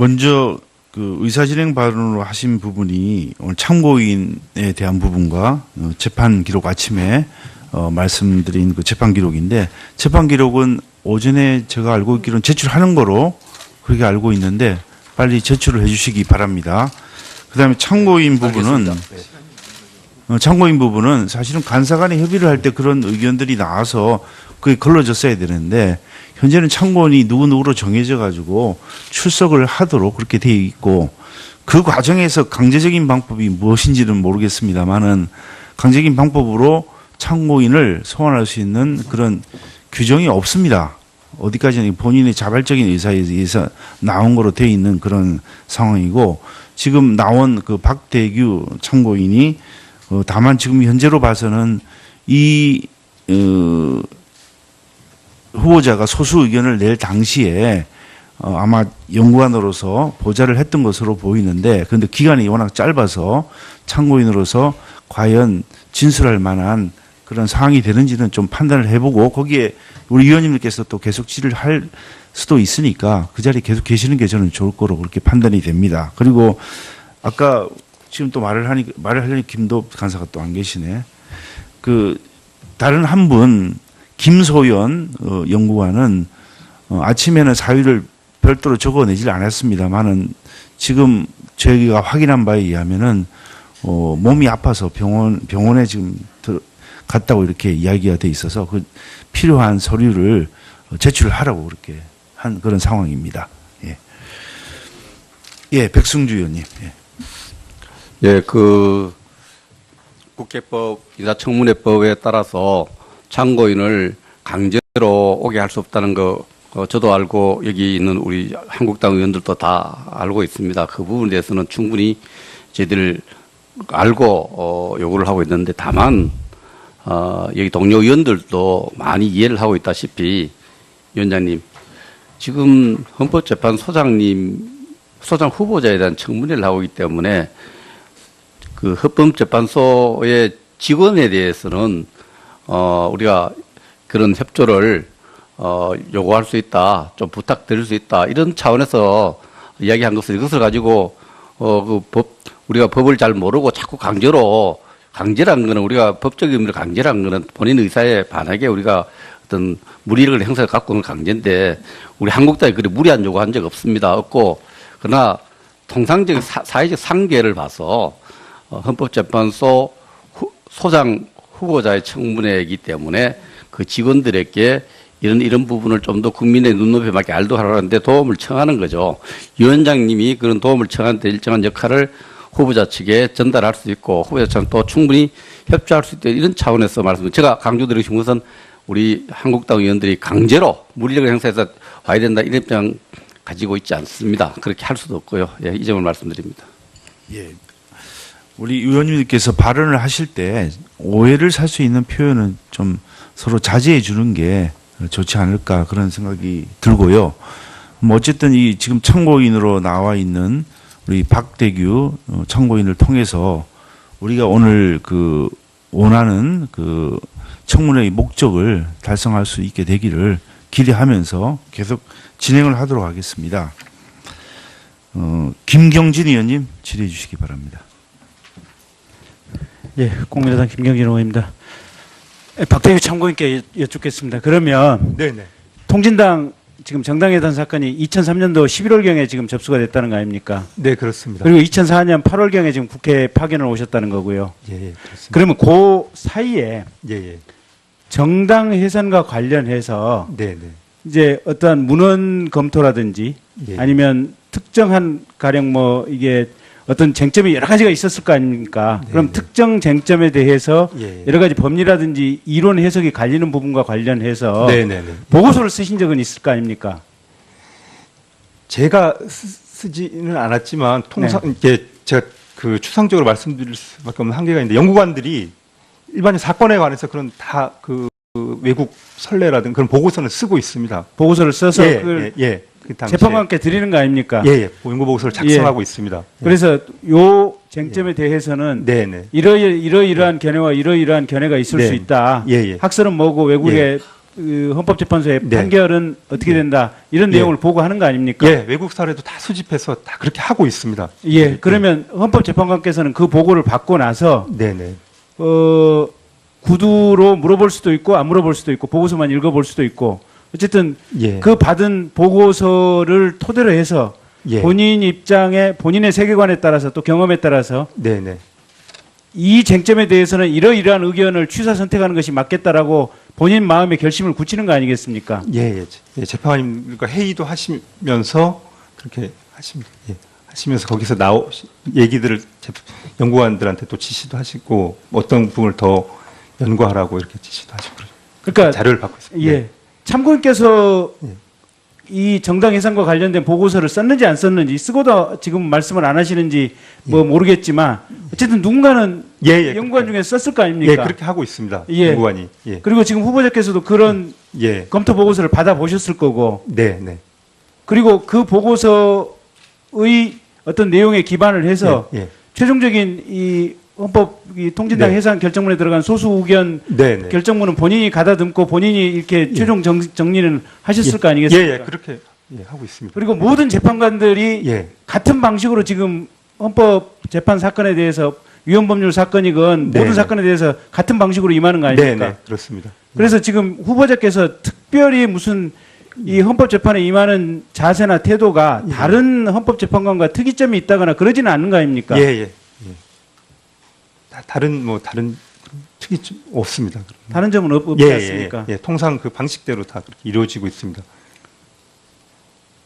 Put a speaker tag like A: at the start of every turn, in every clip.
A: 먼저 그 의사진행 발언으로 하신 부분이 오늘 참고인에 대한 부분과 어, 재판 기록 아침에 어, 말씀드린 그 재판 기록인데 재판 기록은 오전에 제가 알고 있기로는 제출하는 거로 그렇게 알고 있는데 빨리 제출을 해주시기 바랍니다. 그다음에 참고인 부분은 어, 참고인 부분은 사실은 간사간에 협의를 할 때 그런 의견들이 나와서 그게 걸러졌어야 되는데 현재는 참고인이 누구누구로 정해져 가지고 출석을 하도록 그렇게 되어 있고 그 과정에서 강제적인 방법이 무엇인지는 모르겠습니다만은 강제적인 방법으로 참고인을 소환할 수 있는 그런 규정이 없습니다. 어디까지는 본인의 자발적인 의사에 의해서 나온 거로 되어 있는 그런 상황이고 지금 나온 그 박대규 참고인이 어, 다만 지금 현재로 봐서는 이 어, 후보자가 소수 의견을 낼 당시에 어, 아마 연구관으로서 보좌를 했던 것으로 보이는데 그런데 기간이 워낙 짧아서 참고인으로서 과연 진술할 만한 그런 상황이 되는지는 좀 판단을 해보고 거기에 우리 위원님께서 또 계속 질의를 할 수도 있으니까 그 자리에 계속 계시는 게 저는 좋을 거로 그렇게 판단이 됩니다. 그리고 아까 지금 또 말을 하니 말을 하려니 김도 간사가 또 안 계시네. 그 다른 한 분 김소연 어, 연구관은 어, 아침에는 사유를 별도로 적어내질 않았습니다만은 지금 저희가 확인한 바에 의하면은 어, 몸이 아파서 병원 병원에 지금 들, 갔다고 이렇게 이야기가 돼 있어서 그 필요한 서류를 어, 제출하라고 그렇게 한 그런 상황입니다. 예, 예 백승주 의원님. 예.
B: 예, 그 국회법 인사청문회법에 따라서 참고인을 강제로 오게 할 수 없다는 거 어, 저도 알고 여기 있는 우리 한국당 의원들도 다 알고 있습니다. 그 부분에 대해서는 충분히 저희들 알고 어, 요구를 하고 있는데 다만 어, 여기 동료 의원들도 많이 이해를 하고 있다시피 위원장님 지금 헌법재판소장님 소장 후보자에 대한 청문회를 하고 있기 때문에 그 헌법재판소의 직원에 대해서는 어 우리가 그런 협조를 어 요구할 수 있다, 좀 부탁드릴 수 있다 이런 차원에서 이야기한 것을 이것을 가지고 어 그 법 우리가 법을 잘 모르고 자꾸 강제로 강제라는 거는 우리가 법적 의미로 강제라는 거는 본인 의사에 반하게 우리가 어떤 무리를 행사를 갖고 오는 강제인데 우리 한국당이 그리 무리한 요구한 적 없습니다. 없고 그러나 통상적인 사, 사회적 상계를 봐서 어, 헌법재판소 후, 소장 후보자의 청문회이기 때문에 그 직원들에게 이런 이런 부분을 좀 더 국민의 눈높이에 맞게 알도하라는데 도움을 청하는 거죠. 위원장님이 그런 도움을 청하는데 일정한 역할을 후보자 측에 전달할 수 있고 후보자 측은 또 충분히 협조할 수 있다 이런 차원에서 말씀. 제가 강조드리고 싶은 것은 우리 한국당 의원들이 강제로 무리력을 행사해서 와야 된다 이런 입장 가지고 있지 않습니다. 그렇게 할 수도 없고요. 예, 이 점을 말씀드립니다.
A: 예. 우리 의원님께서 발언을 하실 때 오해를 살 수 있는 표현은 좀 서로 자제해 주는 게 좋지 않을까 그런 생각이 들고요. 뭐 어쨌든 이 지금 참고인으로 나와 있는 우리 박대규 어, 참고인을 통해서 우리가 오늘 그 원하는 그 청문회의 목적을 달성할 수 있게 되기를 기대하면서 계속 진행을 하도록 하겠습니다. 어, 김경진 의원님 질의해 주시기 바랍니다.
C: 예, 공민의당 김경진 의원입니다. 예, 박대규 참고인께 여- 여쭙겠습니다. 그러면
D: 네네.
C: 통진당 지금 정당회담 사건이 2003년도 11월경에 지금 접수가 됐다는 거 아닙니까?
D: 네, 그렇습니다.
C: 그리고 2004년 8월경에 지금 국회 파견을 오셨다는 거고요.
D: 예, 예, 그렇습니다.
C: 그러면 그 사이에
D: 예, 예.
C: 정당 해산과 관련해서
D: 네, 네.
C: 이제 어떠한 문헌 검토라든지
D: 예.
C: 아니면 특정한 가령 뭐 이게 어떤 쟁점이 여러 가지가 있었을 거 아닙니까?
D: 네,
C: 그럼
D: 네.
C: 특정 쟁점에 대해서
D: 예.
C: 여러 가지 법리라든지 이론 해석이 갈리는 부분과 관련해서
D: 네, 네, 네.
C: 보고서를 쓰신 적은 있을 거 아닙니까?
D: 제가 쓰, 지는 않았지만 통상
C: 네.
D: 이게 제가 그 추상적으로 말씀드릴 수밖에 없는 한계가 있는데 연구관들이 일반적 사건에 관해서 그런 다그 외국 선례라든 그런 보고서는 쓰고 있습니다.
C: 보고서를 써서
D: 예,
C: 그걸
D: 예, 예. 그.
C: 재판관께 드리는 거 아닙니까?
D: 예, 예. 연구 보고서를 작성하고 있습니다. 예.
C: 그래서 요 쟁점에 대해서는
D: 네, 네.
C: 이러 이러이러한 견해와 이러이러한 견해가 있을
D: 네.
C: 수 있다.
D: 예, 예.
C: 학설은 뭐고 외국의 그 헌법재판소의
D: 네.
C: 판결은 어떻게
D: 네.
C: 된다 이런
D: 예.
C: 내용을 보고하는 거 아닙니까?
D: 예, 외국 사례도 다 수집해서 다 그렇게 하고 있습니다.
C: 예, 그러면 헌법재판관께서는 그 보고를 받고 나서
D: 네, 네.
C: 어, 구두로 물어볼 수도 있고 안 물어볼 수도 있고 보고서만 읽어볼 수도 있고 어쨌든
D: 예.
C: 그 받은 보고서를 토대로 해서
D: 예.
C: 본인 입장에 본인의 세계관에 따라서 또 경험에 따라서
D: 네, 네.
C: 이 쟁점에 대해서는 이러이러한 의견을 취사 선택하는 것이 맞겠다라고 본인 마음의 결심을 굳히는 거 아니겠습니까?
D: 예, 예. 예, 재판관님과 회의도 하시면서 그렇게 하십니다. 예. 하시면서 거기서 나오 얘기들을 재- 연구관들한테 또 지시도 하시고 어떤 부분을 더 연구하라고 이렇게 지시도 하시고.
C: 그러니까
D: 자료를 받고 있습니다.
C: 예. 참고인께서
D: 예.
C: 이 정당 해산과 관련된 보고서를 썼는지 안 썼는지 쓰고도 지금 말씀을 안 하시는지 뭐 모르겠지만 어쨌든 누군가는
D: 예, 예.
C: 연구관 중에 썼을 거
D: 예,
C: 아닙니까?
D: 그렇게 하고 있습니다.
C: 예.
D: 연구관이. 예.
C: 그리고 지금 후보자께서도 그런
D: 예.
C: 검토 보고서를 받아 보셨을 거고
D: 네, 네.
C: 그리고 그 보고서의 어떤 내용에 기반을 해서
D: 예, 예.
C: 최종적인 이 헌법 이 통진당
D: 네.
C: 해산 결정문에 들어간 소수 의견
D: 네, 네.
C: 결정문은 본인이 가다듬고 본인이 이렇게 최종 정, 정리는 하셨을 거
D: 예,
C: 아니겠습니까?
D: 예, 그렇게 예, 하고 있습니다.
C: 그리고 모든 재판관들이
D: 예.
C: 같은 방식으로 지금 헌법 재판 사건에 대해서 위헌 법률 사건이건
D: 네,
C: 모든
D: 네.
C: 사건에 대해서 같은 방식으로 임하는 거
D: 네,
C: 아닙니까?
D: 네. 그렇습니다.
C: 그래서 지금 후보자께서 특별히 무슨 이 헌법 재판에 임하는 자세나 태도가
D: 예.
C: 다른 헌법 재판관과 특이점이 있다거나 그러지는 않는 거 아닙니까?
D: 예, 예. 예. 다, 다른 뭐 다른 특이점 없습니다.
C: 다른 점은 없, 없지
D: 예,
C: 않습니까?
D: 예, 예. 통상 그 방식대로 다 그렇게 이루어지고 있습니다.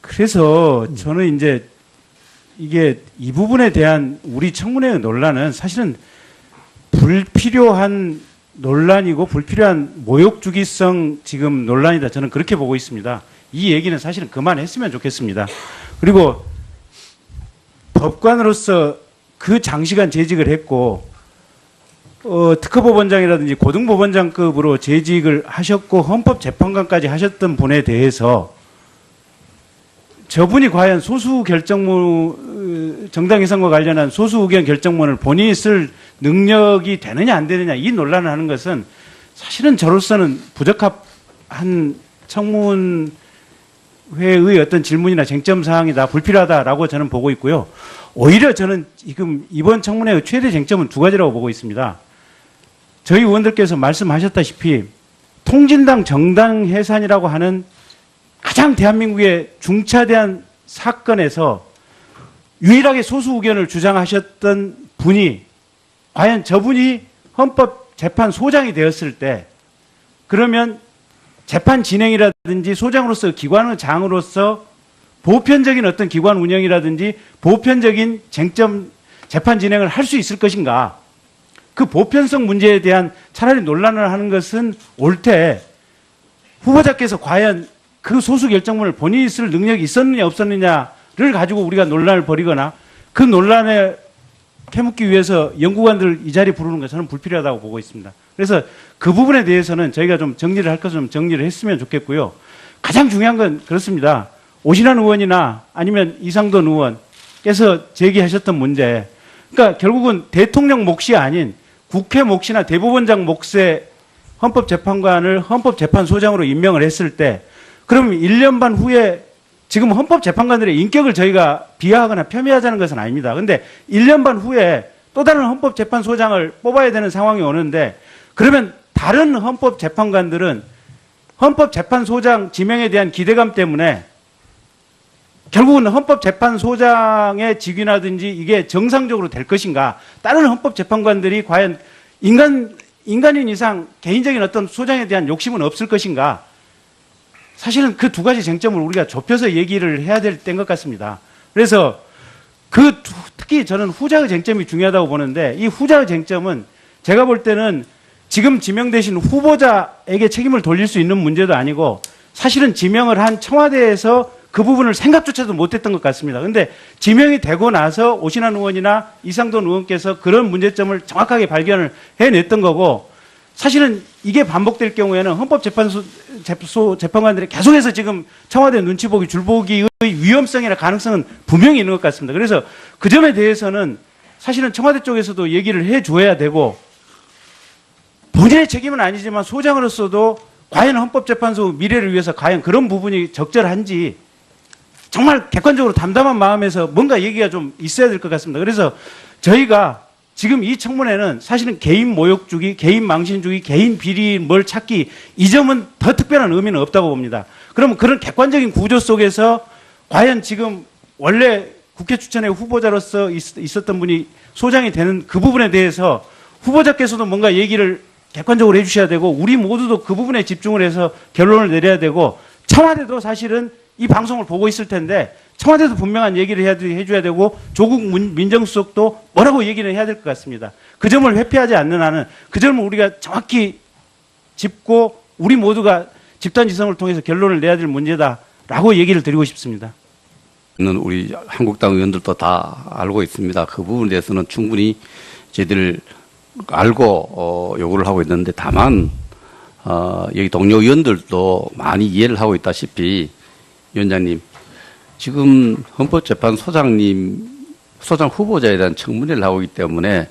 C: 그래서
D: 음.
C: 저는 이제 이게 이 부분에 대한 우리 청문회의 논란은 사실은 불필요한 논란이고 불필요한 모욕 주기성 지금 논란이다. 저는 그렇게 보고 있습니다. 이 얘기는 사실은 그만했으면 좋겠습니다. 그리고 법관으로서 그 장시간 재직을 했고 어, 특허법원장이라든지 고등법원장급으로 재직을 하셨고 헌법재판관까지 하셨던 분에 대해서 저분이 과연 소수 결정문 어, 정당 해산과 관련한 소수 의견 결정문을 본인이 쓸 능력이 되느냐 안 되느냐 이 논란을 하는 것은 사실은 저로서는 부적합한 청문 회의 어떤 질문이나 쟁점 사항이다 불필요하다라고 저는 보고 있고요. 오히려 저는 지금 이번 청문회의 최대 쟁점은 두 가지라고 보고 있습니다. 저희 의원들께서 말씀하셨다시피 통진당 정당 해산이라고 하는 가장 대한민국의 중차대한 사건에서 유일하게 소수 의견을 주장하셨던 분이 과연 저분이 헌법재판소장이 되었을 때 그러면 재판 진행이라든지 소장으로서 기관의 장으로서 보편적인 어떤 기관 운영이라든지 보편적인 쟁점 재판 진행을 할 수 있을 것인가? 그 보편성 문제에 대한 차라리 논란을 하는 것은 옳되 후보자께서 과연 그 소수 결정문을 본인이 쓸 능력이 있었느냐 없었느냐를 가지고 우리가 논란을 벌이거나 그 논란에 캐묻기 위해서 연구관들 이 자리 부르는 것 저는 불필요하다고 보고 있습니다. 그래서 그 부분에 대해서는 저희가 좀 정리를 할 것은 좀 정리를 했으면 좋겠고요. 가장 중요한 건 그렇습니다. 오신환 의원이나 아니면 이상돈 의원께서 제기하셨던 문제. 그러니까 결국은 대통령 몫이 아닌 국회 몫이나 대법원장 몫의 헌법재판관을 헌법재판소장으로 임명을 했을 때 그럼 1년 반 후에 지금 헌법재판관들의 인격을 저희가 비하하거나 폄훼하자는 것은 아닙니다. 근데 1년 반 후에 또 다른 헌법재판소장을 뽑아야 되는 상황이 오는데 그러면 다른 헌법재판관들은 헌법재판소장 지명에 대한 기대감 때문에 결국은 헌법재판소장의 직위라든지 이게 정상적으로 될 것인가 다른 헌법재판관들이 과연 인간 인간인 이상 개인적인 어떤 소장에 대한 욕심은 없을 것인가 사실은 그 두 가지 쟁점을 우리가 좁혀서 얘기를 해야 될 때인 것 같습니다. 그래서 그 두- 특히 저는 후자의 쟁점이 중요하다고 보는데 이 후자의 쟁점은 제가 볼 때는 지금 지명되신 후보자에게 책임을 돌릴 수 있는 문제도 아니고 사실은 지명을 한 청와대에서 그 부분을 생각조차도 못했던 것 같습니다. 근데 지명이 되고 나서 오신환 의원이나 이상돈 의원께서 그런 문제점을 정확하게 발견을 해냈던 거고 사실은 이게 반복될 경우에는 헌법재판소 재소- 재판관들이 계속해서 지금 청와대 눈치 보기 줄보기의 위험성이나 가능성은 분명히 있는 것 같습니다. 그래서 그 점에 대해서는 사실은 청와대 쪽에서도 얘기를 해 줘야 되고 본인의 책임은 아니지만 소장으로서도 과연 헌법재판소 미래를 위해서 과연 그런 부분이 적절한지 정말 객관적으로 담담한 마음에서 뭔가 얘기가 좀 있어야 될 것 같습니다. 그래서 저희가 지금 이 청문회는 사실은 개인 모욕 주기, 개인 망신 주기, 개인 비리 뭘 찾기 이 점은 더 특별한 의미는 없다고 봅니다. 그러면 그런 객관적인 구조 속에서 과연 지금 원래 국회 추천의 후보자로서 있, 있었던 분이 소장이 되는 그 부분에 대해서 후보자께서도 뭔가 얘기를 객관적으로 해주셔야 되고 우리 모두도 그 부분에 집중을 해서 결론을 내려야 되고 청와대도 사실은 이 방송을 보고 있을 텐데 청와대도 분명한 얘기를 해줘야 되고 조국 문- 민정수석도 뭐라고 얘기를 해야 될 것 같습니다. 그 점을 회피하지 않는 한은 그 점을 우리가 정확히 짚고 우리 모두가 집단지성을 통해서 결론을 내야 될 문제다라고 얘기를 드리고 싶습니다.
B: 는 우리 한국당 의원들도 다 알고 있습니다. 그 부분에 대해서는 충분히 저희들 알고 어, 요구를 하고 있는데 다만 어, 여기 동료 의원들도 많이 이해를 하고 있다시피 위원장님. 지금 헌법재판소장님 소장 후보자에 대한 청문회를 있기 때문에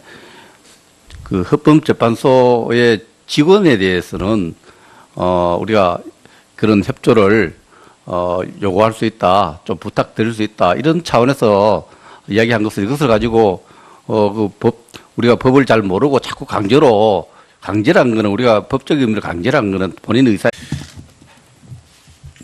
B: 그 헌법재판소의 직원에 대해서는 어, 우리가 그런 협조를 어, 요구할 수 있다, 좀 부탁드릴 수 있다, 이런 차원에서 이야기한 것을 이것을 가지고, 어, 그 법, 우리가 법을 잘 모르고 자꾸 강제로, 강제란 거는 우리가 법적 의미로 강제란 거는 본인 의사,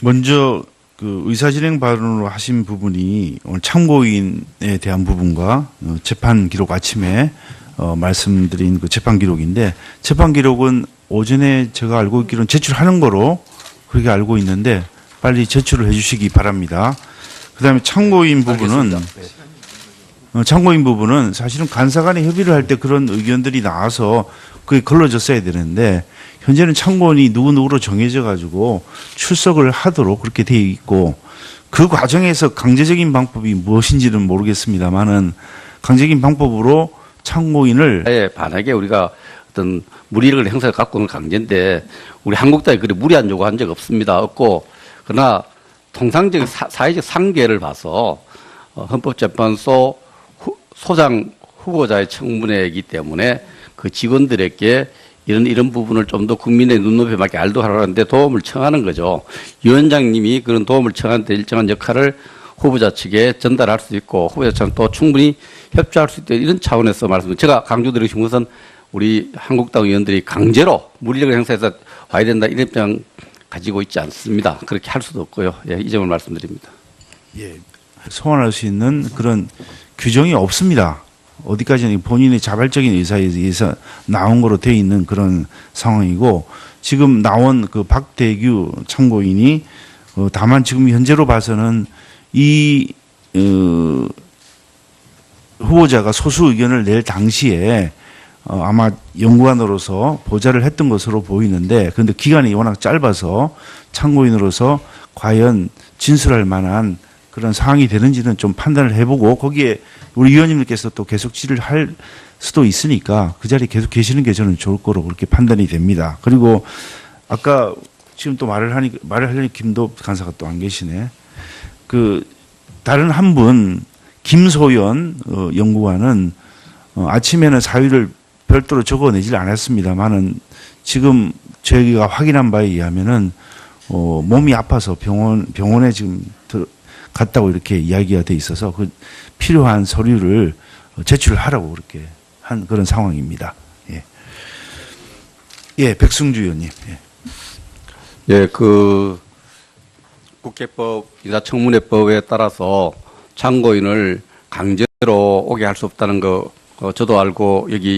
A: 먼저 그 의사진행 발언으로 하신 부분이 오늘 참고인에 대한 부분과 어, 재판 기록 아침에 어, 말씀드린 그 재판 기록인데 재판 기록은 오전에 제가 알고 있기로는 제출하는 거로 그렇게 알고 있는데 빨리 제출을 해주시기 바랍니다. 그다음에 참고인 부분은 어, 참고인 부분은 사실은 간사 간에 협의를 할 때 그런 의견들이 나와서 그게 걸러졌어야 되는데 현재는 참고인이 누구누구로 정해져 가지고 출석을 하도록 그렇게 돼 있고 그 과정에서 강제적인 방법이 무엇인지는 모르겠습니다만은 강제적인 방법으로 참고인을
B: 에 반하게 우리가 어떤 무리를 행사를 갖고 있는 강제인데 우리 한국당이 그리 무리한 요구한 적 없습니다. 없고 그러나 통상적인 사, 사회적 상계를 봐서 어, 헌법재판소 후, 소장 후보자의 청문회이기 때문에 그 직원들에게 이런 이런 부분을 좀 더 국민의 눈높이에 맞게 알도하라는데 도움을 청하는 거죠. 위원장님이 그런 도움을 청하는데 일정한 역할을 후보자 측에 전달할 수 있고 후보자 측은 또 충분히 협조할 수 있다 이런 차원에서 말씀. 제가 강조드리고 싶은 것은 우리 한국당 의원들이 강제로 무리력을 행사해서 와야 된다 이런 입장 가지고 있지 않습니다. 그렇게 할 수도 없고요. 예, 이 점을 말씀드립니다.
A: 예, 소환할 수 있는 그런 규정이 없습니다. 어디까지는 본인의 자발적인 의사에 의해서 나온 거로 되어 있는 그런 상황이고 지금 나온 그 박대규 참고인이 어, 다만 지금 현재로 봐서는 이 어, 후보자가 소수 의견을 낼 당시에 어, 아마 연구관으로서 보좌를 했던 것으로 보이는데 그런데 기간이 워낙 짧아서 참고인으로서 과연 진술할 만한 그런 상황이 되는지는 좀 판단을 해보고 거기에 우리 위원님께서 또 계속 질의를 할 수도 있으니까 그 자리에 계속 계시는 게 저는 좋을 거로 그렇게 판단이 됩니다. 그리고 아까 지금 또 말을 하니 말을 하려니 김도 간사가 또 안 계시네. 그 다른 한 분 김소연 어, 연구관은 어, 아침에는 사유를 별도로 적어내질 않았습니다만은 지금 저희가 확인한 바에 의하면은 어, 몸이 아파서 병원 병원에 지금 들, 갔다고 이렇게 이야기가 돼 있어서 그 필요한 서류를 제출하라고 그렇게 한 그런 상황입니다. 예, 예 백승주 의원님. 예.
B: 예, 그 국회법 인사청문회법에 따라서 참고인을 강제로 오게 할 수 없다는 거 어, 저도 알고 여기